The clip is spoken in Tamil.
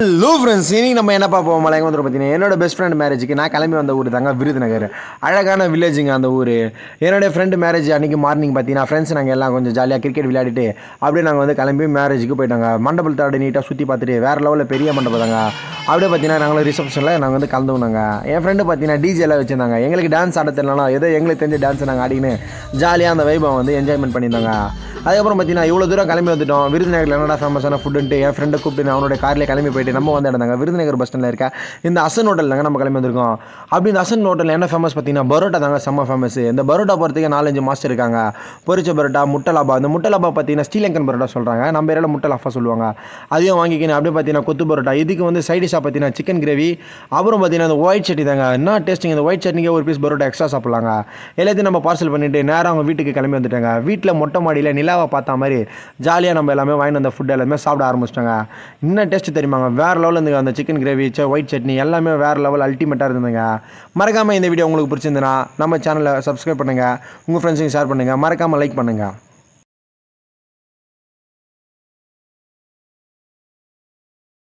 ஹலோ ஃப்ரெண்ட்ஸ் இன்னைக்கு நம்ம என்ன பார்ப்போம்? மலையங்க வந்து பார்த்தீங்கன்னா என்னோட பெஸ்ட் ஃப்ரெண்ட் மேரேஜுக்கு நான் கிளம்பி வந்த ஊர் தாங்க விருதுநகர். அழகான வில்லேஜுங்க அந்த ஊர். என்னோட ஃப்ரெண்டு மேரேஜ் அன்றைக்கி மார்னிங் பார்த்தீங்கன்னா ஃப்ரெண்ட்ஸ் நாங்கள் எல்லாம் கொஞ்சம் ஜாலியாக கிரிக்கெட் விளையாடிட்டு அப்படியே நாங்கள் வந்து கிளம்பி மேரேஜுக்கு போயிட்டாங்க. மண்டபத்தை அப்படியே நீட்டாக சுற்றி பார்த்துட்டு வேறு லெவலில் பெரிய மண்டபம் தாங்க. அப்படியே பார்த்தீங்கன்னா நாங்களும் ரிசப்ஷனில் நாங்கள் வந்து கலந்துனாங்க என் ஃப்ரெண்டு பார்த்தீங்கன்னா டிஜே எல்லாம் வச்சுருந்தாங்க. எங்களுக்கு டான்ஸ் ஆட தெரியலனா ஏதோ எங்களுக்கு தெரிஞ்ச டான்ஸ் நாங்கள் ஆடிக்கின்னு ஜாலியாக அந்த வைபவம் வந்து என்ஜாய்மெண்ட் பண்ணியிருந்தாங்க. அதுக்கப்புறம் பார்த்தீங்கன்னா இவ்வளோ தூரம் கிளம்பி வந்துட்டோம். விருதுநகரில் என்னடா ஃபேமஸான ஃபுட்டுன்ட்டு என் ஃப்ரெண்டை கூப்பிட்டு நான் அவனோட காரில் கிளம்பி போயிட்டு நம்ம வந்து இடந்தாங்க விருதுநகர் பஸ் ஸ்டாண்டில் இருக்க இந்த அசன் ஹோட்டல் தாங்க நம்ம கிளம்பி வந்திருக்கோம். அப்படி இந்த அசன் ஹோட்டலில் என்ன ஃபேமஸ் பார்த்தீங்கன்னா பரோட்டா தாங்க செம்ம ஃபேமஸ் இந்த பரோட்டா போகிறதுக்கு நாலஞ்சு மாஸ்டர் இருக்காங்க. பொரிச்ச பரோட்டா முட்டை லாபா அந்த முட்டை லாபா பார்த்தீங்கன்னா ஸ்ரீலங்கன் பரோட்டா சொல்கிறாங்க நம்ம ஏரியாவில் முட்டை லாஃபா சொல்லுவாங்க. அதையும் வாங்கிக்கணும் அப்படியே பார்த்தீங்கன்னா கொத்து பரோட்டா. இதுக்கு வந்து சைடிஷாக பார்த்தீங்கன்னா சிக்கன் கிரேவி அப்புறம் பார்த்தீங்கன்னா அந்த ஒயிட் சட்னி தாங்க. என்ன டேஸ்டிங் இந்த ஒயிட் சட்னிக்கே ஒரு பீஸ் பரோட்டா எக்ஸ்ட்ரா சாப்பிட்லாங்க. எல்லாத்தையும் நம்ம பார்சல் பண்ணிட்டு நேராக அவங்க வீட்டுக்கு கிளம்பி வந்துட்டாங்க. வீட்டில் மொட்டை மாடியில் நிலாவை பார்த்த மாதிரி ஜாலியாக நம்ம எல்லாமே வாங்கிட்டு வந்த ஃபுட் எல்லாமே சாப்பிட ஆரம்பிச்சிட்டாங்க. இன்னும் டேஸ்ட் தெரியுமாங்க? வேறு லெவலில் இருந்துங்க. அந்த சிக்கன் கிரேவி ஒயிட் சட்னி எல்லாமே வேறு லெவல் அல்டிமேட்டாக இருந்ததுங்க. மறக்காமல் இந்த வீடியோ உங்களுக்கு பிடிச்சிருந்துன்னா நம்ம சேனலை சப்ஸ்கிரைப் பண்ணுங்கள் உங்கள் ஃப்ரெண்ட்ஸுக்கு ஷேர் பண்ணுங்கள் மறக்காமல் லைக் பண்ணுங்கள்